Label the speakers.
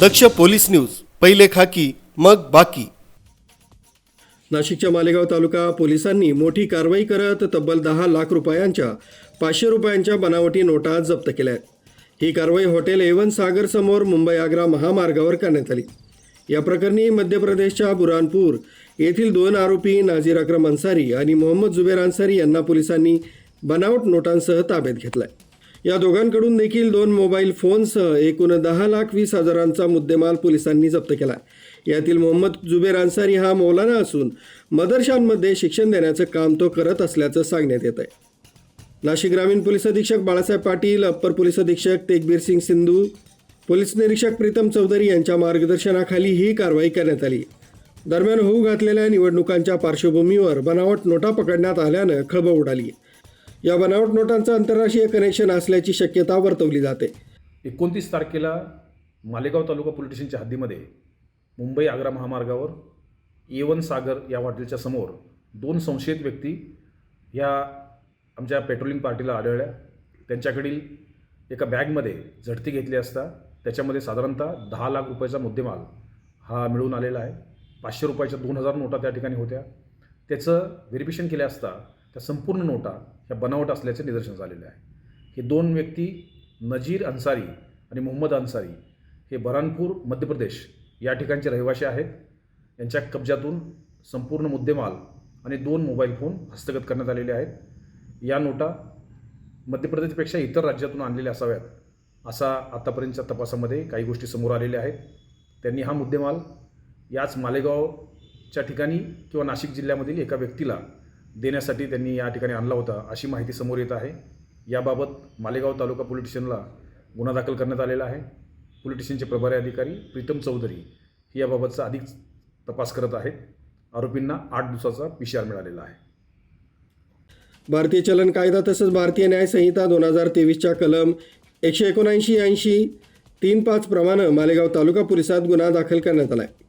Speaker 1: दक्ष police news पहिले खाकी मग बाकी. नाशिकच्या मालेगाव तालुका पोलिसांनी मोठी कारवाई करत तब्बल दहा लाख रुपयांच्या पाचशे रुपयांच्या बनावटी नोटा जप्त केल्या आहेत ही कारवाई हॉटेल एवन सागर समोर मुंबई आग्रा महामार्गावर करण्यात आली. या प्रकरणी मध्य प्रदेशच्या बुरानपूर येथील दोन आरोपी नाझीर अक्रम अन्सारी आणि मोहम्मद जुबेर अन्सारी यांना पोलिसांनी बनावट नोटांसह ताब्यात घेतलाय. या दोघांकडून देखील दोन मोबाईल फोनसह एकूण दहा लाख वीस हजारांचा मुद्देमाल पोलिसांनी जप्त केला. यातील मोहम्मद जुबेर अन्सारी हा मौलाना असून मदरशांमध्ये शिक्षण देण्याचं काम तो करत असल्याचं सांगण्यात येत आहे नाशिक ग्रामीण पोलीस अधीक्षक बाळासाहेब पाटील अप्पर पोलीस अधीक्षक तेगबीर सिंग सिंधू पोलीस निरीक्षक प्रीतम चौधरी यांच्या मार्गदर्शनाखाली ही कारवाई करण्यात आली. दरम्यान होऊ घातलेल्या निवडणुकांच्या पार्श्वभूमीवर बनावट नोटा पकडण्यात आल्यानं खळबळ उडाली. या बनावट नोटांचं आंतरराष्ट्रीय कनेक्शन असल्याची शक्यता वर्तवली जाते.
Speaker 2: एकोणतीस तारखेला मालेगाव तालुका पोलीस स्टेशनच्या हद्दीमध्ये मुंबई आग्रा महामार्गावर एवन सागर या हॉटेलच्या समोर दोन संशयित व्यक्ती या आमच्या पेट्रोलिंग पार्टीला आढळल्या. त्यांच्याकडील एका बॅगमध्ये झडती घेतली असता त्याच्यामध्ये साधारणतः दहा लाख रुपयाचा मुद्देमाल हा मिळून आलेला आहे. पाचशे रुपयाच्या दोन हजार नोटा त्या ठिकाणी होत्या. त्याचं व्हेरिफिकेशन केल्या असता त्या संपूर्ण नोटा ह्या बनावट असल्याचे निदर्शन झालेले आहे. हे दोन व्यक्ती नजीर अन्सारी आणि मोहम्मद अन्सारी हे बरानपूर मध्य प्रदेश या ठिकाणचे रहिवासी आहेत. यांच्या कब्जातून संपूर्ण मुद्देमाल आणि दोन मोबाईल फोन हस्तगत करण्यात आलेले आहेत. या नोटा मध्य प्रदेशपेक्षा इतर राज्यातून आणलेल्या असाव्यात असा आतापर्यंतच्या तपासामध्ये काही गोष्टी समोर आलेल्या आहेत. त्यांनी हा मुद्देमाल याच मालेगावच्या ठिकाणी किंवा नाशिक जिल्ह्यामधील एका व्यक्तीला देण्यासाठी त्यांनी या ठिकाणी आणला होता अशी माहिती समोर येत आहे. याबाबत मालेगाव तालुका पोलीस स्टेशनला गुन्हा दाखल करण्यात आलेला आहे. पोलीस स्टेशनचे प्रभारी अधिकारी प्रीतम चौधरी हे याबाबतचा अधिक तपास करत आहेत. आरोपींना आठ दिवसाचा पीसीआर मिळालेला आहे.
Speaker 1: भारतीय चलन कायदा तसंच भारतीय न्याय संहिता दोन हजार तेवीसच्या कलम एकशे एकोणऐंशी ऐंशी तीन पाच प्रमाणे मालेगाव तालुका पोलिसात गुन्हा दाखल करण्यात आला आहे